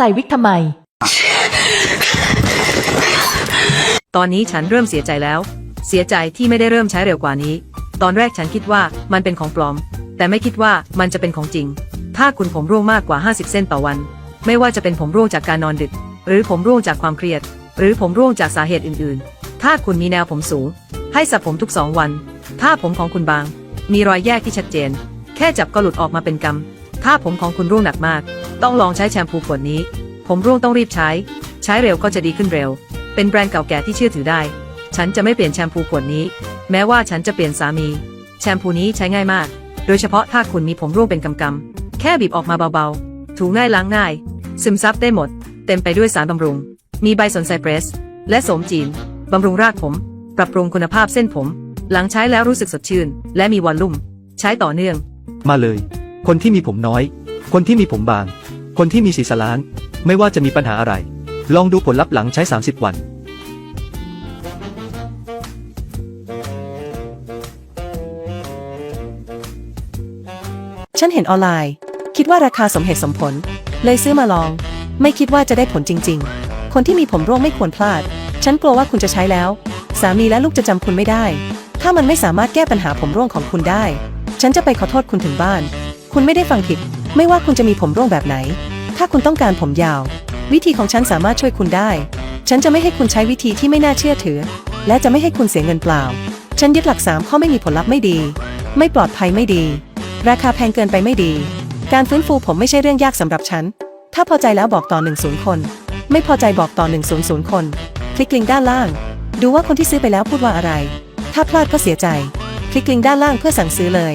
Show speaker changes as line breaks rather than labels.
ส่วิกทำไม
ตอนนี้ฉันเริ่มเสียใจแล้ว เสียใจที่ไม่ได้เริ่มใช้เร็วกว่านี้ ตอนแรกฉันคิดว่ามันเป็นของปลอม แต่ไม่คิดว่ามันจะเป็นของจริง ถ้าคุณผมร่วงมากกว่า 50 เส้นต่อวัน ไม่ว่าจะเป็นผมร่วงจากการนอนดึก หรือผมร่วงจากความเครียด หรือผมร่วงจากสาเหตุอื่น ๆ ถ้าคุณมีแนวผมสูง ให้สระผมทุกสองวัน ถ้าผมของคุณบาง มีรอยแยกที่ชัดเจน แค่จับก็หลุดออกมาเป็นกำถ้าผมของคุณร่วงหนักมาก ต้องลองใช้แชมพูขวดนี้ ผมร่วงต้องรีบใช้ ใช้เร็วก็จะดีขึ้นเร็ว เป็นแบรนด์เก่าแก่ที่เชื่อถือได้ ฉันจะไม่เปลี่ยนแชมพูขวดนี้ แม้ว่าฉันจะเปลี่ยนสามี แชมพูนี้ใช้ง่ายมาก โดยเฉพาะถ้าคุณมีผมร่วงเป็นกำกำๆแค่บีบออกมาเบาๆ ถูง่ายล้างง่าย ซึมซับได้หมด เต็มไปด้วยสารบำรุง มีใบสนไซเปรส และสมจีนบำรุงรากผม ปรับปรุงคุณภาพเส้นผม หลังใช้แล้วรู้สึกสดชื่น และมีวอลลุ่ม ใช้ต่อเนื่อง
มาเลย คนที่มีผมน้อย คนที่มีผมบาง คนที่มีสีสล้าน ไม่ว่าจะมีปัญหาอะไร ลองดูผลลัพธ์หลังใช้ 30 วัน
ฉันเห็นออนไลน์ คิดว่าราคาสมเหตุสมผล เลยซื้อมาลอง ไม่คิดว่าจะได้ผลจริง ๆ คนที่มีผมร่วงไม่ควรพลาด ฉันกลัวว่าคุณจะใช้แล้ว สามีและลูกจะจำคุณไม่ได้ ถ้ามันไม่สามารถแก้ปัญหาผมร่วงของคุณได้ ฉันจะไปขอโทษคุณถึงบ้าน คุณไม่ได้ฟังผิด ไม่ว่าคุณจะมีผมร่วงแบบไหน ถ้าคุณต้องการผมยาว วิธีของฉันสามารถช่วยคุณได้ ฉันจะไม่ให้คุณใช้วิธีที่ไม่น่าเชื่อถือ และจะไม่ให้คุณเสียเงินเปล่า ฉันยึดหลักสามข้อไม่มีผลลัพธ์ไม่ดี ไม่ปลอดภัยไม่ดี ราคาแพงเกินไปไม่ดี การฟื้นฟูผมไม่ใช่เรื่องยากสำหรับฉัน ถ้าพอใจแล้วบอกต่อ10คน ไม่พอใจบอกต่อ100คน คลิกลิงก์ด้านล่าง ดูว่าคนที่ซื้อไปแล้วพูดว่าอะไร ถ้าพลาดก็เสียใจ คลิกลิงก์ด้านล่างเพื่อสั่งซื้อเลย